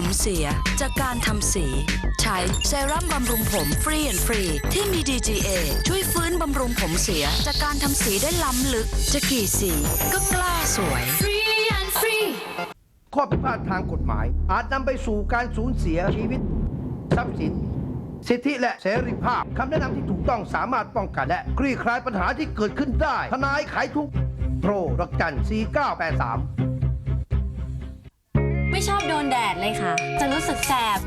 ผมเสียจากการทำสี ใช้เซรั่มบำรุงผมฟรีแอนฟรี ที่มี DGA ช่วยฟื้นบำรุงผมเสียจากการทำสีได้ล้ำลึก จะกี่สีก็กล้าสวย Free and free ข้อผิดพลาดทางกฎหมาย อาจนำไปสู่การสูญเสียชีวิต ทรัพย์สิน สิทธิและเสรีภาพคำแนะนำที่ถูกต้องสามารถป้องกันและคลี่คลายปัญหาที่เกิดขึ้นได้ ทนายไขทุกข์โทรรักจัน4983 ไม่ชอบโดนแดดเลยค่ะ จะรู้สึกแสบ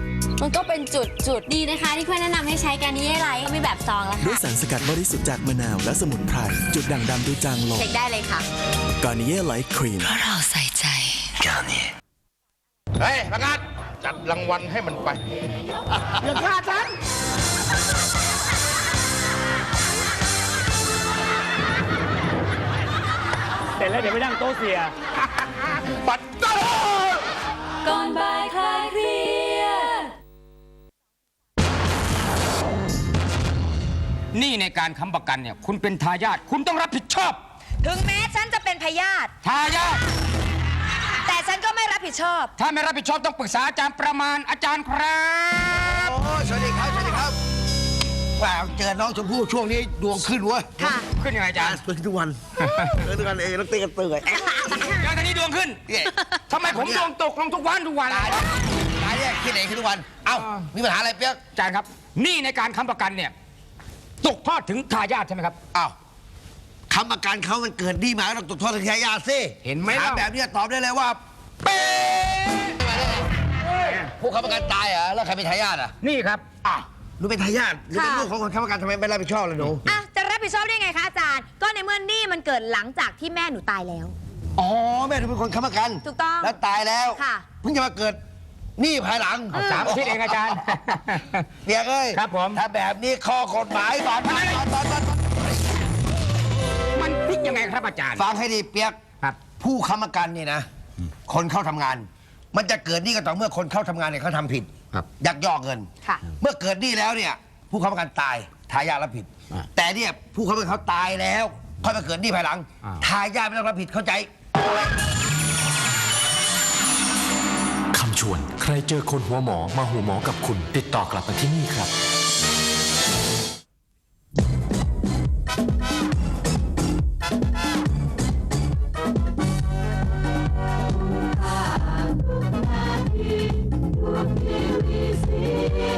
มันก็เป็นจุดจุดๆดีนะคะ ที่เพื่อนแนะนำให้ใช้การนิเย่ไลท์ก็มีแบบซองแล้วด้วยค่ะสารสกัดบริสุทธิ์จากมะนาวและสมุนไพร จุดด่างดำดูจางลงเช็คได้เลยค่ะ กา r นิเย่ไลท์ครีม เราใส่ใจ เฮ้ยประกาศจัดรางวัลให้มันไป อย่าฆ่าฉัน เสร็จแล้วเดี๋ยวไปนั่งโต๊ะเสีย ปัดโต้ ก่อนบ่ายคลายเครียดนี่ในการค้ำประกันเนี่ย คุณเป็นทายาทคุณต้องรับผิดชอบ ถึงแม้ฉันจะเป็นพยาธิทายาทแต่ฉันก็ไม่รับผิดชอบ ถ้าไม่รับผิดชอบต้องปรึกษาอาจารย์ประมาณอาจารย์ครับ แหวเจอน้องชมพู่ช่วงนี้ดวงขึ้นเว้ยค่ะ ขึ้นยังไงอาจารย์เจอทุกวันเจอทุกวันเองแล้วเต้นกันเตื่อยอาจารย์ทางนี้ดวงขึ้นเนี่ยทำไมผมดวงตกลงทุกวันทุกวันตายแล้วตายเนี่ยคิดเองขึ้นทุกวัน เอ้ามีปัญหาอะไรเปียกอาจารย์ครับนี่ในการค้ำประกันเนี่ยตกทอดถึงทายาทใช่ไหมครับอ้าวคำประกันเขามันเกิดดีมาต้องตกทอดทางทายาทสิเห็นไหมถามล่ะแบบเนี้ยตอบได้เลยว่าเป๊ะผู้ค้ำประกันตายเหรอแล้วใครเป็นทายาทอะนี่ครับอะ หนูเป็นทายาทหนูเป็นค่ะ ลูกของคนค้ำประกันทำไมไม่รับผิดชอบเลยหนูอะจะรับผิดชอบได้ไงคะอาจารย์ ก็ในเมื่อนี่มันเกิดหลังจากที่แม่หนูตายแล้ว อ๋อแม่หนูเป็นคนค้ำประกันถูกต้องแล้วตายแล้วค่ะ เพิ่งจะมาเกิดหนี้ภายหลังสามอาทิตย์เองอาจารย์ เปียกเอ้ยครับผม ถ้าแบบนี้ข้อกฎหมายสอนมาสอนสอนสอนสอนมันพลิกยังไงครับอาจารย์ ฟังให้ดีเปียกครับ ผู้ค้ำประกันนี่นะ คนเข้าทำงาน มันจะเกิดหนี้ก็ต่อเมื่อคนเข้าทำงานเนี่ยเขาทำผิด ครับ ยักยอกเงิน ค่ะ เมื่อเกิดหนี้แล้วเนี่ย ผู้ค้ำประกันตายทายาทรับผิดแต่เนี่ยผู้ค้ำประกันเขาตายแล้วค่อยมาเกิดหนี้ภายหลังทายาทไม่ต้องรับผิดเข้าใจ คำชวน ใครเจอคนหัวหมอมาหัวหมอกับคุณ ติดต่อกลับมาที่นี่ครับ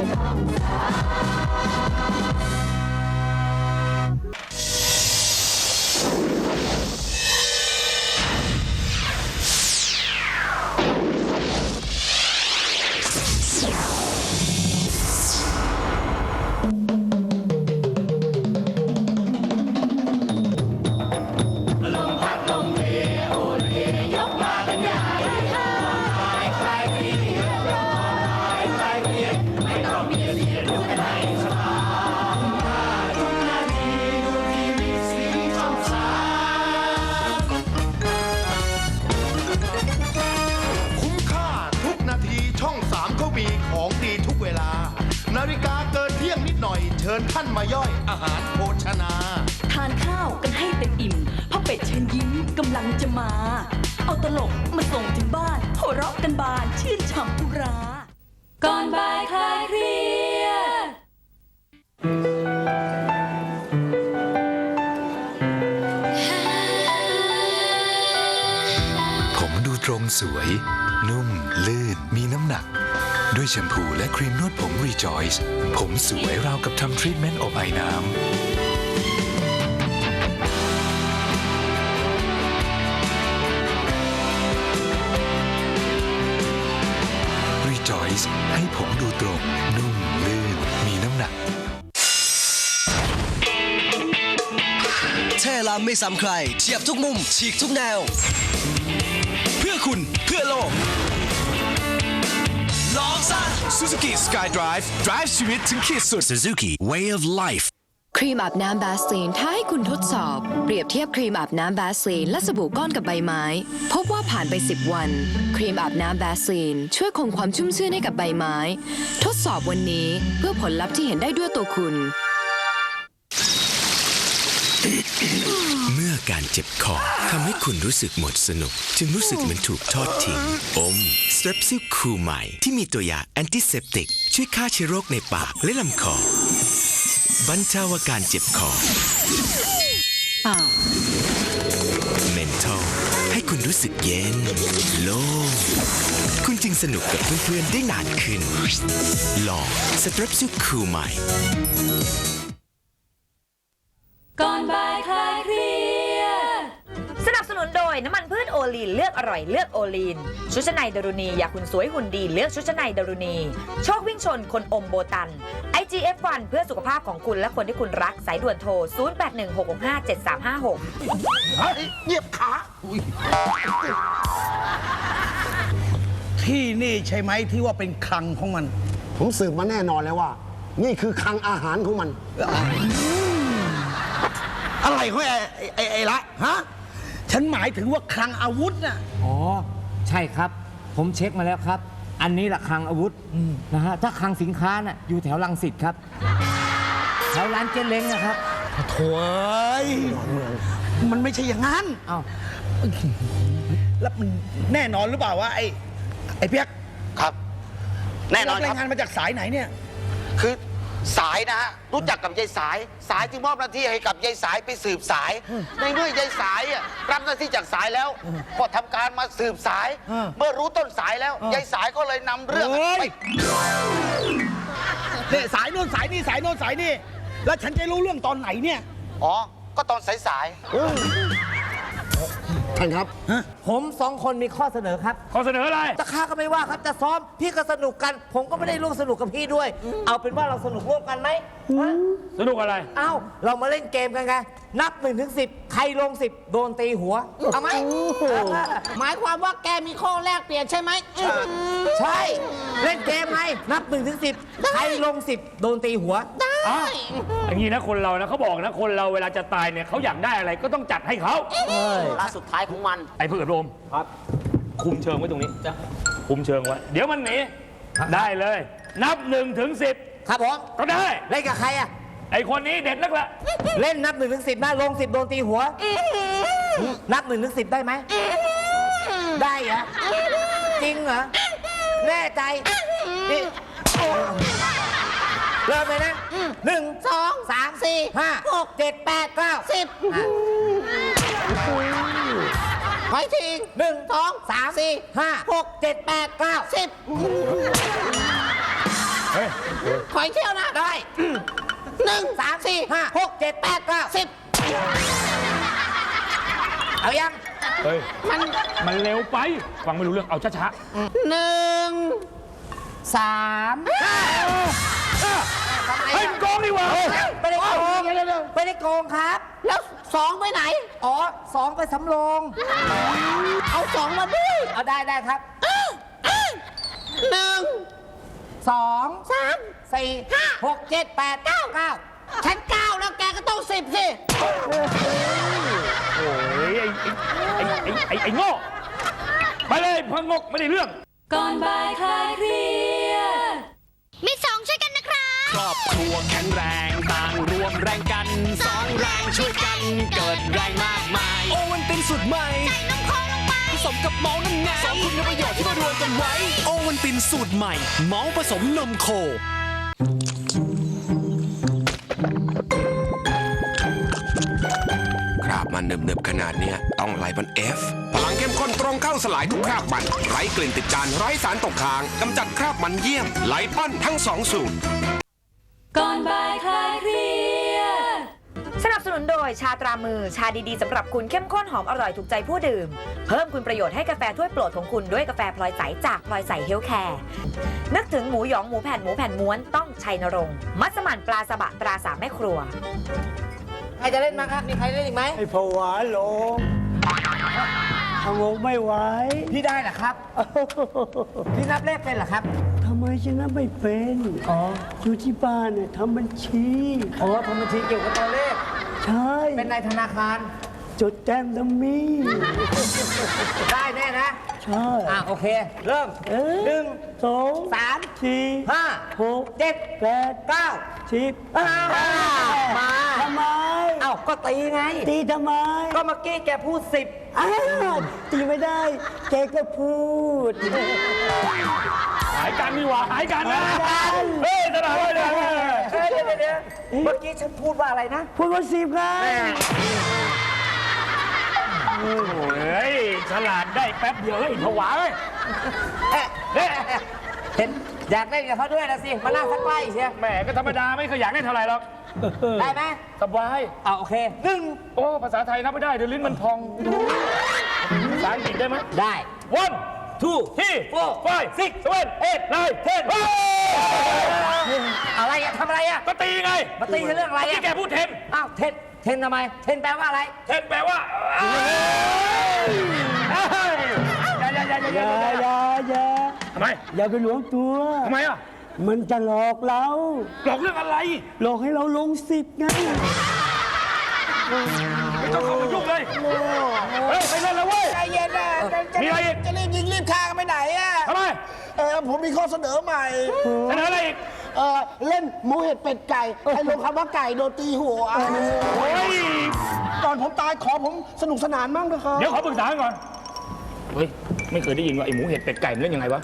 คุ้ม ญท่านมาย่อยอาหารโภชนา ทานข้าวกันให้เต็มอิ่มเพราะเป็ดเชิญยิ้มกำลังจะมา เอาตลกมาส่งถึงบ้านหัวเราะกันบานชื่นฉ่ำอุรา ก่อนบ่ายคลายเครียดผมดูตรงสวย นุ่ม ลื่นมีน้ำหนัก ด้วยแชมพูและครีมนวดผม Rejoice ผมสวยราวกับทำทรีทเมนต์อบไอน้ำ Rejoice ให้ผมดูตรง นุ่ม ลื่น มีน้ำหนักเทลาไม่ซ้ำใครเฉียบทุกมุม ฉีกทุกแนว เพื่อคุณเพื่อโลก Suzuki SkyDrive drive ชีวิตถึงขีดสุด Suzuki Way of Life ครีมอาบน้ำบาสลีนถ้าให้คุณทดสอบ เปรียบเทียบครีมอาบน้ำบาสลีนและสบู่ก้อนกับใบไม้ พบว่าผ่านไป 10 วัน ครีมอาบน้ำบาสลีนช่วยคงความชุ่มชื่นให้กับใบไม้ ทดสอบวันนี้เพื่อผลลัพธ์ที่เห็นได้ด้วยตัวคุณ การเจ็บคอทำให้คุณรู้สึกหมดสนุก จึงรู้สึกเหมือนถูกทอดทิ้ง อมสเตรปซิลคูใหม่ ที่มีตัวยาแอนติเซปติก ช่วยฆ่าเชื้อโรคในปากและลำคอบรรเทาอาการเจ็บคอเมนทอลให้คุณรู้สึกเย็น โล่งคุณจึงสนุกกับเพื่อนๆได้นานขึ้น ลองสเตรปซิลคูใหม่ ก่อนบ่ายครียดส นับสนุนโดยน้ำมันพืชโอลีนเลือกอร่อยเลือกโอลีน ชุดชั้นในดารุณีอยากคุณสวยหุ่นดีเลือกชุดชั้นในดารุณี โชควิ่งชนคนอมโบตัน IGF1 เพื่อสุขภาพของคุณและคนที่คุณรักสายด่วนโทร 0816657356เงียบขาที่นี่ใช่ไหมที่ว่าเป็นคลังของมัน ผมสืบมาแน่นอนแล้วว่า นี่คือคลังอาหารของมัน อะไรของไอ้ไอ้ไอ้ไอ้ละฮะ ฉันหมายถึงว่าคลังอาวุธน่ะ อ๋อ ใช่ครับ ผมเช็คมาแล้วครับ อันนี้แหละคลังอาวุธนะฮะถ้าคลังสินค้าน่ะอยู่แถวลังสิตครับ แถวร้านเจเล้งนะครับโถ่เอ้ยมันไม่ใช่อย่างนั้น เอ้าแล้วมันแน่นอนหรือเปล่าว่าไอ้ไอ้เปียกครับ แน่นอนรับครารับยงานมาจากสายไหนเนี่ย คือ สายนะฮะรู้จักกับยายสาย สายจึงมอบหน้าที่ให้กับยายสายไปสืบสาย ในเมื่อยายสายอะรับหน้าที่จากสายแล้วก็ทำการมาสืบสายเออเมื่อรู้ต้นสายแล้วเออยายสายก็เลยนำเรื่องเฮ้ย ไปเนี่ยสายโน่นสายนี่สายโน่นสายนี่ แล้วฉันจะรู้เรื่องตอนไหนเนี่ย อ๋อก็ตอนสาย ท่านครับ ผมสองคนมีข้อเสนอครับข้อเสนออะไร ตะค่าก็ไม่ว่าครับจะซ้อมพี่ก็สนุกกัน ผมก็ไม่ได้ร่วมสนุกกับพี่ด้วย เอาเป็นว่าเราสนุกร่วมกันไหมฮะสนุกอะไร เอ้าเรามาเล่นเกมกันไงนับ1นถึงสิใครลง10โดนตีหัว เอาไหมหมายความว่าแกมีข้อแลกเปลี่ยนใช่ไหมใช่ เล่นเกมไงนับ1นถึงสิใครลง10โดนตีหัว อ้าวอย่างนี้นะคนเรานะเขาบอกนะคนเราเวลาจะตายเนี่ยเขาอยากได้อะไรก็ต้องจัดให้เขาๆลาสุดท้ายของมัน ไอ้เพื่อนโรมครับ คุมเชิงไว้ตรงนี้จ้ะคุมเชิงไว้เดี๋ยวมันหนีได้เลย นับหนึ่งถึงสิบครับผมก็ได้ เล่นกับใครอะไอ้คนนี้เด็ดนักละเล่นนับ1นถึงสินะลง10โดนตีหัว นับ1นถึงสิได้ไหม ได้เหรอ จริงเหรอ แน่ใจนี่ เริ่มเลยนะหนึ่ง สองสามสี่ห้า หกเจ็ดแปดเก้าสิบขออีกทีหนึ่งสองสามสี่ห้าหกเจ็ดแปดเก้าสิบเฮ้ยขออีกเที่ยวนะได้หนึ่งสามสี่ห้าหกเจ็ดแปดเก้าสิบเอายังเฮ้ย มัน มันเร็วไป ฟังไม่รู้เรื่อง เอาช้าหนึ่งสาม ทำไมๆเฮ้ยอะมันโกงนี่หว่าไม่ได้โกงไม่ได้โกงครับ แล้วสองไปไหน อ๋อสองไปสำโรงเอาสองมาด้วยเอาได้ได้ครับหนึ่งสองสามสี่ห้าหกเจ็ดแปดเก้าเก้าฉันเก้าแล้วแกก็ต้องสิบสิโอ้ยไอ้ไอ้ไอ้ไอ้ไอ้โง่ไปเลยพังงกไม่ได้เรื่อง ก่อนบ่ายคลายเครียดมีสองช่วยกันนะค รับครอบครัวแข็งแรงต่างรวมแรงกันสองแรงช่วยกันเกิดแรงมากมาย โอวันตินสูตรใหม่ใส่นมโคลงไปผสมกับเมาส์น้ำงาสองคุณประโยชน์ที่มารวมกันไว้ โอวันตินสูตรใหม่เมาส์ผสมนมโคคราบมันเนิบๆขนาดเนี้ยต้องไลบันเอฟพลังเข้มข้นตรงเข้าสลายทุกคราบมันไร้กลิ่นติดจานไร้สารตกค้างกำจัดคราบมันเยี่ยมไลปั้นทั้งสองสูตร สนับสนุนโดยชาตรามือชาดีๆสำหรับคุณเข้มข้นหอมอร่อยถูกใจผู้ดื่ม เพิ่มคุณประโยชน์ให้กาแฟถ้วยโปรดของคุณด้วยกาแฟพลอยใสจากพลอยใสเฮลแคร์นึกถึงหมูหยองหมูแผ่นหมูแผ่นม้วนต้องชัยนรงค์มัสมั่นปลาสบะตราสามแม่ครัว ใครจะเล่นมาครับ มีใครเล่นอีกไหมไอ้ผวาลงทำงไม่ไหวพี่ได้เหรอครับพี่นับเลขเป็นเหรอครับ ทำไมฉันนับไม่เป็น อ๋อ อยู่ที่บ้านเนี่ยทำบัญชี อ๋อทำบัญชีเกี่ยวกับตัวเลข ใช่เป็นนายธนาคาร จดแต้มดัมมี่ได้แน่นะ ใช่อะโอเค เริ่มเอ๊ะหนึ่งสองสามสี่ห้าหกเจ็ดแปดเก้าสิบอ่ามา ทำไมเอาาวก็ตีไง ตีทำไมก็เมื่อกี้แกพูดสิบอ้าวตีไม่ได้ แกก็พูด หายกันนี่หว่าหายกันนะ เฮ้ เดี๋ยวเมื่อกี้ฉันพูดว่าอะไรนะ พูดว่าสิบไงโอ้ยฉลาดได้แป๊บเดียวเฮ้ยผวาเฮ้ยเอ๊ะเฮ้ยเห็นอยากเล่นกับเขาด้วยนะสิ มานั่งสักใกล้เชียวแหมก็ธรรมดาไม่เคยอยากเล่นเท่าไหร่หรอกได้ไหมสบายเอาโอเคหนึ่งโอ้ ภาษาไทยนับไม่ได้เดี๋ยวลิ้นมันพอง ภาษาอังกฤษได้ไหมได้ one two three four five six seven eight nine ten อะไรอะทำอะไรอะก็ตีไงมาตีกันเรื่องอะไรที่อะแกพูดเทนอ้าวเทนเทนทำไม เทนแปลว่าอะไรเทนแปลว่าเอ้ยเอ้ยอย่าอย่าอย่าอย่าอย่าอย่าอย่าอย่าทำไมอย่าไปหลวมตัว ทำไมอะมันจะหลอกเรา หลอกเรื่องอะไร หลอกให้เราลงสิบไงไม่ต้องเข้ามายุ่งเลยเฮ้ยไปเล่นแล้วเว้ยใจเย็นนะจะมีอะไรอีกจะรีบยิงรีบฆ่ากันไปไหนอะ ออผมมีข้อเสนอใหม่ เสนออะไรอีกเออเล่นหมูเห็ดเป็ดไก่ให้ลงคำว่าไก่โดนตีหัวโอ้ยก่อนผมตายขอผมสนุกสนานมั่งด้วยครับเดี๋ยวขอปรึกษากันก่อนเฮ้ยไม่เคยได้ยินว่าไอหมูเห็ดเป็ดไก่มันเล่นยังไงวะ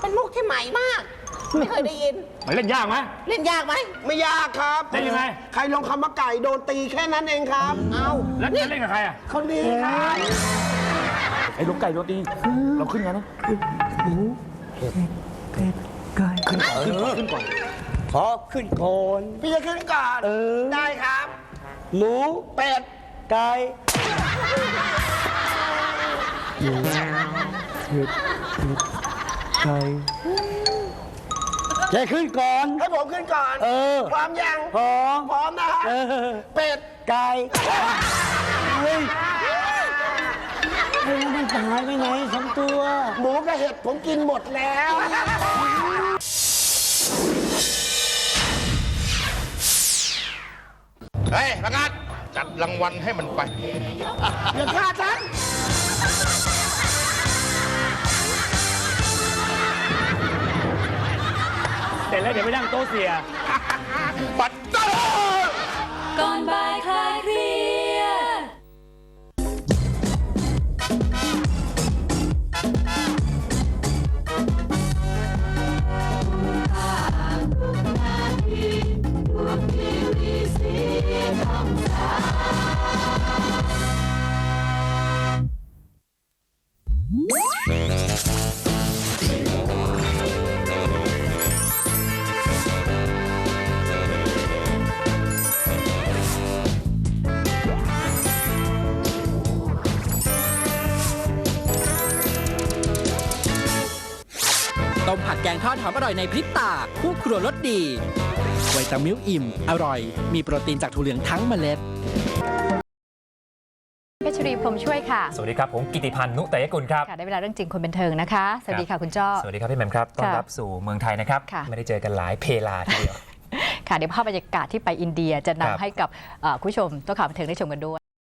เป็นมุกที่ใหม่มาก ไม่เคยได้ยิน มันเล่นยากไหม เล่นยากไหม ไม่ยากครับเล่นยังไง ใครลงคำว่าไก่โดนตีแค่นั้นเองครับ เอาแล้วจะเล่นกับใครอะคนนี้ครับไอ้ลูกไก่โรตีเราขึ้นกันนะไก่ ขึ้นก่อนขึ้นก่อนขึ้นก่อนขอขึ้นก่อนพี่จะขึ้นก่อนเออได้ครับ หมูเป็ดไก่หมูเห็ดเป็ดไก่แกขึ้นก่อน ให้ผมขึ้นก่อน เออ พร้อมยัง พร้อม พร้อมนะฮะเออเป็ด ไก่เฮ้ย เฮ้ยมันหายไปไหนสองตัว หมูกับเห็ดผมกินหมดแล้ว เฮ้ยพนักจัดรางวัลให้มันไป อย่าฆ่าฉัน เสร็จแล้วเดี๋ยวไปนั่งโต๊ะเสีย ปัดเจ้า ก่อนบ่ายคลายเครียด ต้มผัดแกงทอดหอมอร่อยในพริบตา คู่ครัวรสดีไวตามิลอิ่ม อร่อย มีโปรตีนจากถั่วเหลืองทั้งเมล็ดเพชรรีพรหมช่วยค่ะ สวัสดีครับ ผมกิติพันธ์นุเตยกุลครับค่ะได้เวลาเรื่องจริงคนบันเทิงนะคะ สวัสดีค่ะคุณจ้อสวัสดีครับพี่แหม่มครับต้อนค่ะรับสู่เมืองไทยนะครับค่ะไม่ได้เจอกันหลายเพลาทีเดียวค่ะเดี๋ยวภาพบรรยากาศที่ไปอินเดียจะครับนำให้กับเอ่อคุณผู้ชมตัวข่าวบันเทิงได้ชมกันด้วย